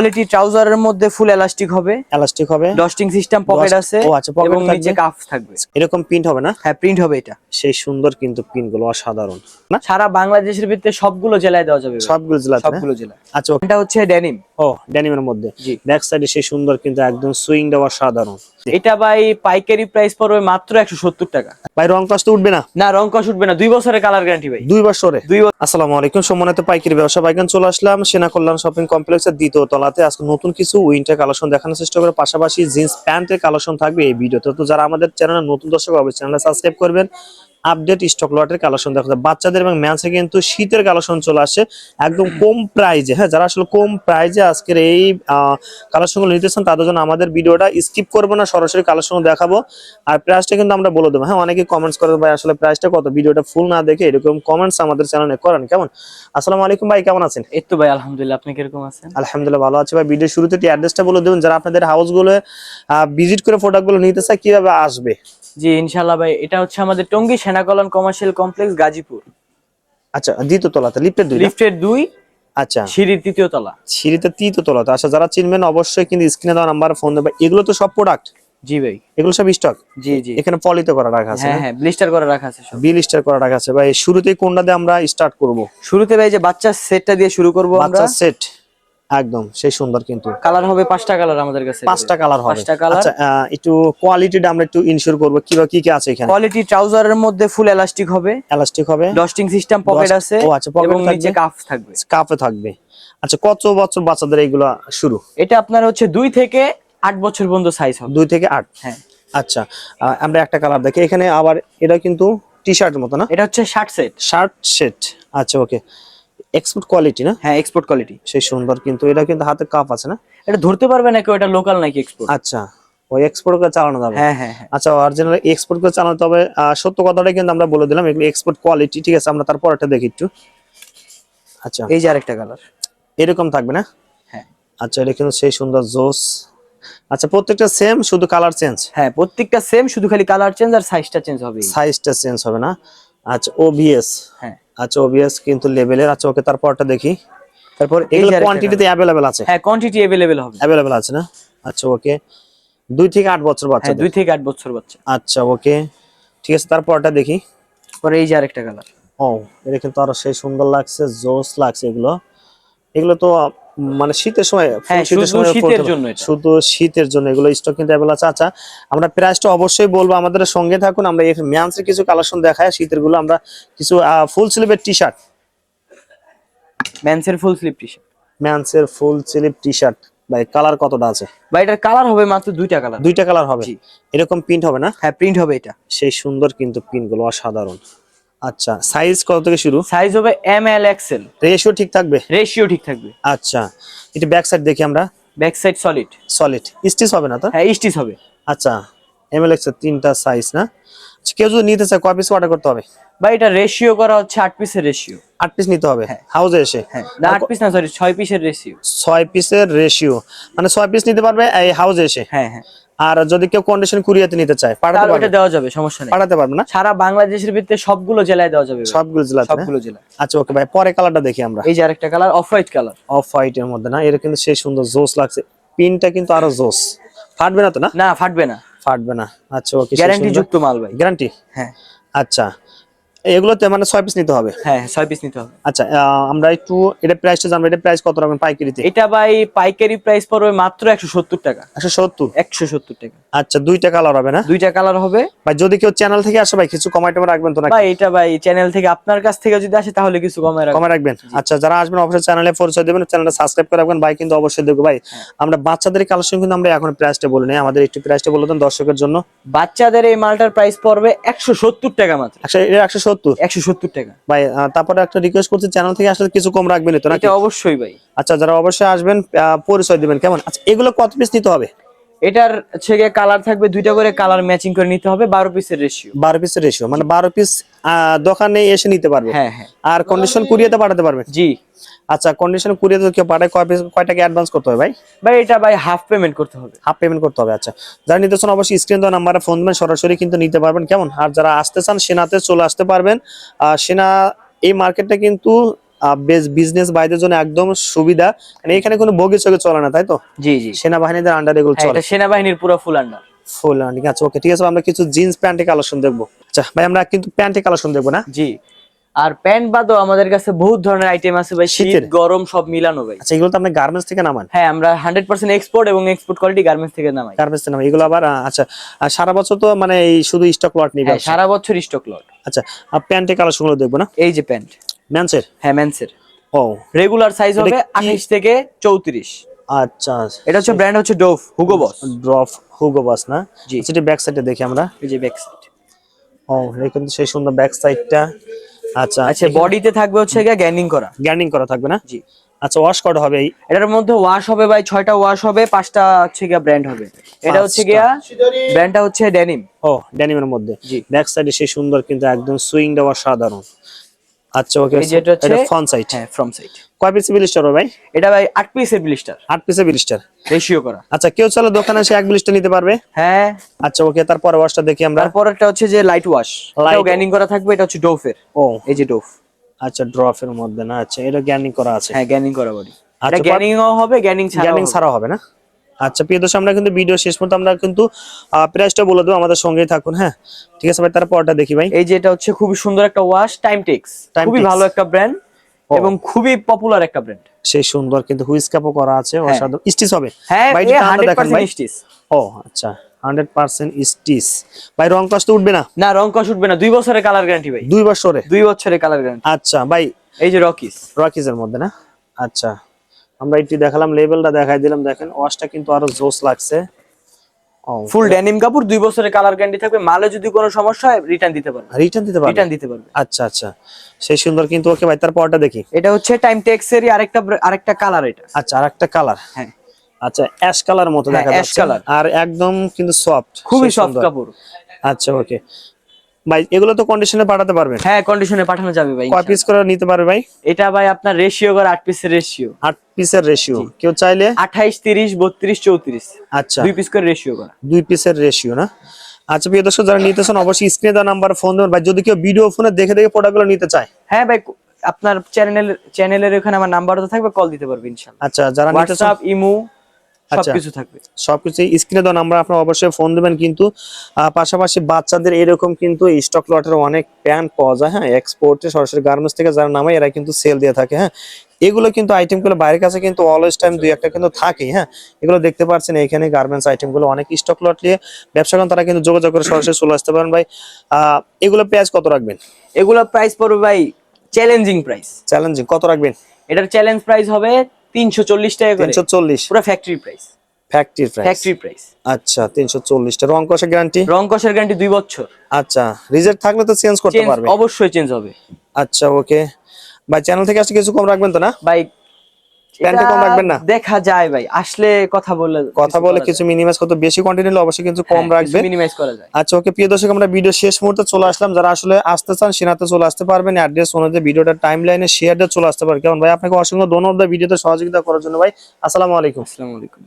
Quality ট্রাউজারের মধ্যে full elastic হবে। এলাস্টিক হবে। ডস্টিং সিস্টেম পকেট আছে ও আচ্ছা, পকেট। নিচে কাফ থাকবে। এরকম প্রিন্ট হবে না? হ্যাঁ প্রিন্ট হবে এটা। সেই সুন্দর কিন্তু প্রিন্টগুলো অসাধারণ। না? সারা বাংলাদেশের ভিতরে সবগুলো জেলায় দেওয়া যাবে সবগুলো জেলায় সবগুলো জেলায়। আচ্ছা এটা হচ্ছে ডেনিম ও ড্যানিমের মধ্যে। ব্যাক সাইডে সেই সুন্দর কিন্তু একদম সুইং দেওয়া সাধারণ। এটা ভাই পাইকারি প্রাইস পড়বে মাত্র একশো সত্তর টাকা। ভাই রং কষ্ট উঠবে না? না রং কষ উঠবে না। দুই বছরের কালার গ্যারান্টি ভাই। দুই বছরে? দুই আসসালামু আলাইকুম সম্মানিত পাইকারি ব্যবসা বাইকান চলে আসলাম সেনা কল্যাণ শপিং কমপ্লেক্সের দ্বিতীয় তলাতে। আজকে নতুন কিছু উইন্টার কালেকশন দেখানোর চেষ্টা করে পাশাপাশি জিন্স প্যান্টের কালেকশন থাকবে এই ভিডিওতে। তো যারা আমাদের চ্যানেলে নতুন দর্শক হবে চ্যানেলটা সাবস্ক্রাইব করবেন। আপডেট স্টক লটের কালেকশন দেখা। যায় বাচ্চাদের এবং ম্যান্সে কিন্তু শীতের কালেকশন চলে আসে একদম কম প্রাইজে হ্যাঁ যারা আসলে কম প্রাইজে আজকের এই কালেকশনগুলো নিতেছেন তাদের জন্য আমাদের ভিডিওটা স্কিপ করব না সরাসরি কালেকশন দেখাবো। আর প্রাইসটা কিন্তু আমরা বলে দেবো। হ্যাঁ অনেকে কমেন্টস করে ভাই আসলে প্রাইসটা কত? ভিডিওটা ফুল না দেখে এরকম কমেন্টস আমাদের চ্যানেলে করেন। কেমন? আসসালামু আলাইকুম ভাই কেমন আছেন? এই তো ভাই আলহামদুলিল্লাহ। আপনি কীরকম আছেন? আলহামদুলিল্লাহ ভালো আছে ভাই। ভিডিও শুরুতে একটি অ্যাড্রেসটা বলে দেবেন। যারা আপনাদের হাউসগুলো ভিজিট করে প্রোডাক্টগুলো নিতে চায় কীভাবে আসবে? জি ইনশাল্লাহ ভাই এটা হচ্ছে আমাদের টঙ্গী সেনাকলন কমার্শিয়াল কমপ্লেক্স গাজীপুর। আচ্ছা দ্বিতীয় তলাতে লিফটের দুই লিফটের দুই আচ্ছা। সিঁড়ির তৃতীয় তলা। সিঁড়িতে তৃতীয় তলাতে আচ্ছা যারা চিনবেন অবশ্যই কিন্তু স্ক্রিনে দেওয়া নাম্বার ফোন দেবে এগুলো তো সব প্রোডাক্ট জি ভাই। এগুলো সব স্টক জি জি। এখানে পলিতে করা রাখা আছে হ্যাঁ হ্যাঁ ব্লিস্টার করে রাখা আছে সব। বিল স্টার করা রাখা আছে। ভাই শুরুতেই কোনটা দিয়ে আমরা স্টার্ট করব? শুরুতে ভাই যে বাচ্চার সেটটা দিয়ে শুরু করব আমরা। বাচ্চা সেট একদম সেই সুন্দর কিন্তু। কালার হবে পাঁচটা কালার আমাদের কাছে। পাঁচটা কালার হবে। পাঁচটা কালার আচ্ছা একটু কোয়ালিটিটা আমরা একটু ইনশিওর করব। কি কি কি আছে এখানে? কোয়ালিটি ট্রাউজারের মধ্যে ফুল এলাস্টিক হবে। এলাস্টিক হবে। ডস্টিং সিস্টেম পকেট আছে। ও আচ্ছা, এবং থাকবে। নিচে কাফ থাকবে। কাপে থাকবে। আচ্ছা কত বছর বাচ্চাদের এইগুলা শুরু? এটা আপনার হচ্ছে দুই থেকে আট বছর পর্যন্ত সাইজ হবে। দুই থেকে আট? হ্যাঁ। আচ্ছা আমরা একটা কালার দেখি। এখানে আবার এটা কিন্তু টি শার্টের মতো না? এটা হচ্ছে শার্ট সেট শার্ট সেট আচ্ছা ওকে এক্সপোর্ট কোয়ালিটি না? হ্যাঁ এক্সপোর্ট কোয়ালিটি সেই সুন্দর কিন্তু এটা কিন্তু হাতে কাপ আছে না? এটা ধরতে পারবে না কেউ এটা লোকাল নাকি এক্সপোর্ট আচ্ছা ওই এক্সপোর্ট করে চালানো যাবে। হ্যাঁ হ্যাঁ হ্যাঁ। আচ্ছা অরিজিনাল এক্সপোর্ট করে চালানো তবে সত্য কথাটা কিন্তু আমরা বলে দিলাম এগুলো এক্সপোর্ট কোয়ালিটি ঠিক আছে আমরা তারপর একটা দেখি একটু। আচ্ছা। এই যে আরেকটা কালার এরকম থাকবে না? হ্যাঁ। আচ্ছা এটা কিন্তু সেই সুন্দর জোস। আচ্ছা প্রত্যেকটা সেম শুধু কালার চেঞ্জ হ্যাঁ প্রত্যেকটা সেম শুধু খালি কালার চেঞ্জ আর সাইজটা চেঞ্জ হবে সাইজটা চেঞ্জ হবে না? আচ্ছা ওবিএস হ্যাঁ। আচ্ছা ওবিএস কিন্তু লেভেলের আচ্ছা ওকে তারপরটা দেখি তারপর এই এগুলো যে আরেকটা কোয়ান্টিটিতে অ্যাভেলেবেল আছে colour। হ্যাঁ কোয়ান্টিটি अवेलेबल হবে অ্যাভেলেবেল আছে না আচ্ছা ওকে দুই থেকে আট বছর বাচ্চা হ্যাঁ দুই থেকে আট বছর বাচ্চা আচ্ছা ওকে ঠিক আছে তারপরটা দেখি পরে এই যে আরেকটা কালার ও এটা কিন্তু আরো সেই সুন্দর লাগছে জোস লাগছে এগুলো এগুলো তো আহ, মানে শীতের সময় হ্যাঁ, শীতের শুধু শীতের জন্য শুধু শীতের জন্য এগুলো স্টক কিন্তু অ্যাভেলেবল আছে। আচ্ছা আমরা প্রাইসটা অবশ্যই বলব আমাদের সঙ্গে থাকুন আমরা ম্যান্সের কিছু কালেকশন দেখাই শীতেরগুলো আমরা কিছু ফুল স্লিভের টি শার্ট ম্যানসের ফুল স্লিপ টি শার্ট ম্যান্সের ফুল স্লিভ টি শার্ট ভাই কালার কতটা আছে? ভাই এটার কালার হবে মাত্র দুইটা কালার দুইটা কালার হবে? এরকম প্রিন্ট হবে না? হ্যাঁ প্রিন্ট হবে এটা। সেই সুন্দর কিন্তু প্রিন্টগুলো অসাধারণ। আচ্ছা সাইজ কত থেকে শুরু? সাইজ হবে এম এল এক্সেল রেশিও ঠিক থাকবে? রেশিও ঠিক থাকবে। আচ্ছা এটা ব্যাক সাইড দেখি আমরা। Back side solid solid stitch হবে না তো? হ্যাঁ স্টিচ হবে। আচ্ছা এমএলএক্স এর তিনটা সাইজ না? আচ্ছা, কেউ যদি নিতে চায় কয় পিস অর্ডার করতে হবে? বা এটা রেশিও করা হচ্ছে আট পিসের রেশিও আট পিস নিতে হবে? হাউসে এসে? হ্যাঁ না আট পিস না সরি ছয় পিসের রেশিও ছয় পিসের রেশিও মানে ছয় পিস নিতে পারবে এই হাউসে এসে? হ্যাঁ হ্যাঁ। আর যদি কেউ কন্ডিশন কুরিয়াতে নিতে চায় পাঠাতে পারবে? দেওয়া যাবে সমস্যা নেই। পাঠাতে পারবে না? সারা বাংলাদেশের ভিতরে সবগুলো জেলায় দেওয়া যাবে। সবগুলো জেলা সবগুলো জেলায়। আচ্ছা ওকে ভাই পরে কালারটা দেখি আমরা। এই যে আরেকটা colour off white colour off white এর মধ্যে না এটা কিন্তু সেই সুন্দর জোস লাগছে। পিনটা কিন্তু আরও জোস। ফাটবে না তো না? না ফাটবে না। ফাটবে না। আচ্ছা ওকে গ্যারান্টি যুক্ত মাল ভাই। গ্যারান্টি হ্যাঁ। আচ্ছা। এগুলোতে মানে ছয় পিস নিতে হবে? হ্যাঁ ছয় পিস নিতে হবে। আচ্ছা আমরা একটু এটা প্রাইসটা জানব এটা প্রাইস কত রাখবেন পাইকারিতে? এটা ভাই পাইকারি প্রাইস পড়বে মাত্র একশো সত্তর টাকা। একশো সত্তর? একশো সত্তর টাকা। আচ্ছা দুইটা কালার হবে না? দুইটা কালার হবে। ভাই যদি কেউ চ্যানেল থেকে আসে ভাই কিছু কমাই টমাই রাখবেন তো নাকি? ভাই এটা ভাই চ্যানেল থেকে আপনার কাছ থেকে যদি আসে তাহলে কিছু কমে রাখব কমাই রাখবেন? আচ্ছা যারা আসবেন অবশ্যই চ্যানেলে পরিচয় দেবেন চ্যানেলটা সাবস্ক্রাইব করে রাখবেন। ভাই কিন্তু অবশ্যই দেখব ভাই আমরা বাচ্চাদের কালেকশন কিন্তু আমরা এখন প্রাইসটা বলে নেই। আমাদের একটু প্রাইসটা বলে দেন দর্শকের জন্য। বাচ্চাদের এই মালটার প্রাইস পড়বে একশো সত্তর টাকা মাত্র। একশো এটা একশো সত্তর একশো সত্তর টাকা। ভাই তারপরে একটা রিকোয়েস্ট করছি চ্যানেল থেকে আসলে কিছু কম রাখবেন তো নাকি? অবশ্যই ভাই। আচ্ছা যারা অবশ্যই আসবেন আহ, পরিচয় দিবেন কেমন? আচ্ছা এগুলো কত পিস নিতে হবে? এটার হচ্ছে কালার থাকবে দুইটা করে কালার ম্যাচিং করে নিতে হবে বারো পিসের রেশিও বারো পিসের রেশিও মানে বারো পিস দোকানে এসে নিতে পারবে। হ্যাঁ হ্যাঁ। আর কন্ডিশন কুরিয়াতে পাঠাতে পারবেন জি। আচ্ছা কন্ডিশন কুরিয়াতে কেউ পাঠায় কয় পিস কয় টাকা অ্যাডভান্স করতে হবে ভাই? ভাই এটা ভাই হাফ পেমেন্ট করতে হবে। হাফ পেমেন্ট করতে হবে আচ্ছা। যারা নিতে চান অবশ্যই স্ক্রিন দেওয়া নাম্বারে ফোন দেবেন সরাসরি কিন্তু নিতে পারবেন। কেমন? আর যারা আসতে চান সেনাতে চলে আসতে পারবেন। আর সেনা এই মার্কেটটা কিন্তু বিজনেস বাইদের জন্য একদম সুবিধা। মানে এখানে কোনো বগি চগে চলে না তাই তো? জি জি। সেনাবাহিনীদের আন্ডার এগুলো হ্যাঁ, চলে। সেনাবাহিনীর পুরো ফুল আন্ডার ফুল রানিং আচ্ছা ওকে ঠিক আছে আমরা কিছু জিন্স প্যান্টের কালেকশন দেখব। আচ্ছা ভাই আমরা কিন্তু প্যান্টের কালেকশন দেখব না? জি। আর প্যান্ট বাদও আমাদের কাছে বহুত ধরনের আইটেম আছে ভাই শীত গরম সব মিলানো ভাই। আচ্ছা এগুলো তো আপনি গার্মেন্টস থেকে নামান? হ্যাঁ আমরা হান্ড্রেড পার্সেন্ট এক্সপোর্ট এবং এক্সপোর্ট কোয়ালিটি গার্মেন্টস থেকে নামাই। গার্মেন্টস থেকে নামান এগুলো আবার আচ্ছা সারা বছর তো মানে এই শুধু স্টক লট নিবে সারা বছর স্টক লট আচ্ছা আর প্যান্টের কালেকশনগুলো দেখব না? এই যে প্যান্ট ম্যানসের? হ্যাঁ মেন্সের ও। রেগুলার সাইজ হবে কি- আঠাইশ থেকে চৌত্রিশ। আচ্ছা। এটা হচ্ছে ব্র্যান্ড হচ্ছে Dove Hugo Boss drop Hugo Boss না? জি। এটি ব্যাক সাইডে দেখি আমরা। এই যে ব্যাক সাইড ও কিন্তু সেই সুন্দর ব্যাক সাইডটা আচ্ছা। আচ্ছা বডিতে থাকবে হচ্ছে গিয়ে গ্যান্ডিং করা। গ্যান্ডিং করা থাকবে না? জি। আচ্ছা ওয়াশ করা হবে এই এটার মধ্যে ওয়াশ হবে ভাই ছয়টা ওয়াশ হবে পাঁচটা হচ্ছে গিয়া ব্র্যান্ড হবে। এটা হচ্ছে গিয়া ব্র্যান্ডটা হচ্ছে ডেনিম ও ডেনিমের মধ্যে। জি। ব্যাক সাইডে সেই সুন্দর কিন্তু একদম সুইং দেওয়া সাধারণ। আচ্ছা ওকে এই যেটা হচ্ছে- ফ্রন্ট সাইড হ্যাঁ ফ্রন্ট সাইড কয় পিস বিলিস্টার ভাই? এটা ভাই আট পিসের ব্লিস্টার আট পিসের বিলিস্টার রেশিও করা। আচ্ছা কেউ চলো দোকানে এসে এক বিলিস্টার নিতে পারবে? হ্যাঁ। আচ্ছা ওকে তারপরে ওয়াশটা দেখি আমরা। তারপরটা হচ্ছে যে লাইট ওয়াশ এটাও গ্যানিং করা থাকবে এটা হচ্ছে ডোফের ও। এই যে ডোফ আচ্ছা ড্রপের মধ্যে না আচ্ছা এটা গ্যানিং করা আছে। হ্যাঁ গ্যানিং করা বডি আচ্ছা, এটা গ্যানিং হবে গ্যানিং ছাড়াও গ্যানিং হবে। ছাড়া হবে না? আচ্ছা প্রিয় দর্শক আমরা কিন্তু ভিডিও শেষ পর্যন্ত আমরা কিন্তু প্রাইসটা বলে দেবো আমাদের সঙ্গেই থাকুন হ্যাঁ? ঠিক আছে ভাই তারপরটা দেখি ভাই। এই যে এটা হচ্ছে খুবই সুন্দর একটা ওয়াশ টাইম টেক্স। খুবই ভালো একটা ব্র্যান্ড এবং খুবই পপুলার একটা ব্র্যান্ড সেই সুন্দর কিন্তু হুইস কাপও করা আছে অসাধারণ। স্টিচ হবে? হ্যাঁ ভাই এই একটু টানটা ভাই। 100% স্টিচ ও আচ্ছা হান্ড্রেড পার্সেন্ট স্টিচ ভাই রং কষ্ট উঠবে না? না রং কষ উঠবে না। দুই বছরের কালার গ্যারান্টি ভাই। দুই বছরে দুই বছরের কালার গ্যারান্টি আচ্ছা ভাই এই যে রকিস রকিজের মধ্যে না? আচ্ছা আমরা একটু দেখালাম লেভেলটা দেখাই দিলাম। দেখেন ওয়াশটা কিন্তু আরও জোস লাগছে। ফুল ডেনিম কাপড় দুই বছরের কালার গ্যারান্টি থাকবে। মালে যদি কোনো সমস্যা হয় রিটার্ন দিতে পারবে। রিটার্ন দিতে পারবে। রিটার্ন দিতে পারবে। আচ্ছা আচ্ছা। সেই সুন্দর কিন্তু ওকে ভাই তারপরটা দেখি। এটা হচ্ছে টাইম টেক্স এরই আরেকটা আরেকটা কালার এটা। আচ্ছা আর একটা কালার হ্যাঁ। আচ্ছা অ্যাশ কালার মতো হ্যাঁ, দেখা যাচ্ছে। colour। আর একদম কিন্তু সফট খুবই সফট কাপড়। আচ্ছা ওকে ভাই এগুলো তো কন্ডিশনে পাঠাতে পারবেন? হ্যাঁ কন্ডিশনে পাঠানো যাবে ভাই কয় পিস করে নিতে পারবে ভাই? এটা ভাই আপনার রেশিও করে আট পিসের রেশিও আট পিসের রেশিও কেউ চাইলে আঠাইশ তিরিশ বত্রিশ চৌত্রিশ। আচ্ছা। দুই পিস করে রেশিও করা। দুই পিসের রেশিও না? আচ্ছা প্রিয় দর্শক যারা নিতেছেন অবশ্যই স্ক্রিনে দেওয়া নাম্বার ফোন দেবেন। ভাই যদি কেউ ভিডিও ফোনে দেখে দেখে প্রোডাক্টগুলো নিতে চায়? হ্যাঁ ভাই আপনার চ্যানেলের চ্যানেলের ওখানে আমার নাম্বার তো থাকবে কল দিতে পারবেন ইনশাআল্লাহ আচ্ছা যারা হোয়াটসঅ্যাপ ইমো। সবকিছু থাকবে। সবকিছু স্ক্রিনে দেওয়া নাম্বার আপনারা অবশ্যই ফোন দেবেন কিন্তু পাশাপাশি বাচ্চাদের এরকম কিন্তু স্টক লটের অনেক প্যান্ট পাওয়া যায় হ্যাঁ? এক্সপোর্টে সরাসরি গার্মেন্টস থেকে যারা নামায় এরা কিন্তু সেল দিয়ে থাকে হ্যাঁ? এগুলো কিন্তু আইটেমগুলো বাইরের কাছে কিন্তু অলওয়েজ টাইম দুই একটা কিন্তু থাকেই হ্যাঁ? এগুলো দেখতে পাচ্ছেন এখানে গার্মেন্টস আইটেমগুলো অনেক স্টক লট নিয়ে ব্যবসা করেন তারা কিন্তু যোগাযোগ করে সরাসরি চলে আসতে পারেন ভাই। আহ, এগুলো পেঁয়াজ কত রাখবেন? এগুলো প্রাইস পড়বে ভাই চ্যালেঞ্জিং প্রাইস চ্যালেঞ্জিং কত রাখবেন? এটার চ্যালেঞ্জ প্রাইস হবে তিনশো চল্লিশ টাকা করে। তিনশো চল্লিশ। পুরো factory price factory price factory price আচ্ছা তিনশো চল্লিশটা রং কষে গ্যারান্টি রং কষের গ্যারান্টি দুই বছর। আচ্ছা রিজেক্ট থাকলে তো চেঞ্জ করতে পারবে। অবশ্যই চেঞ্জ হবে। আচ্ছা ওকে ভাই চ্যানেল থেকে আসলে কিছু কম রাখবেন তো না? ভাই প্যান্টে কম রাখবেন না? দেখা যায় ভাই। আসলে কথা বলে কথা বলে কিছু মিনিমাইজ করতে বেশি কোয়ান্টিটি হলে অবশ্যই কিন্তু কম রাখবেন। মিনিমাইজ করা যায়। আচ্ছা ওকে প্রিয় দর্শক আমরা ভিডিও শেষ মুহূর্তে চলে আসলাম। যারা আসলে আসতে চান সেনাতে চলে আসতে পারবেন। অ্যাড্রেস অনুযায়ী ভিডিওটা টাইম লাইনে শেয়ার দিয়ে চলে আসতে পারবেন। কেমন ভাই? আপনাকে অসংখ্য ধন্যবাদ ভিডিওতে সহযোগিতা করার জন্য ভাই। আসসালামু আলাইকুম। আসসালামু আলাইকুম।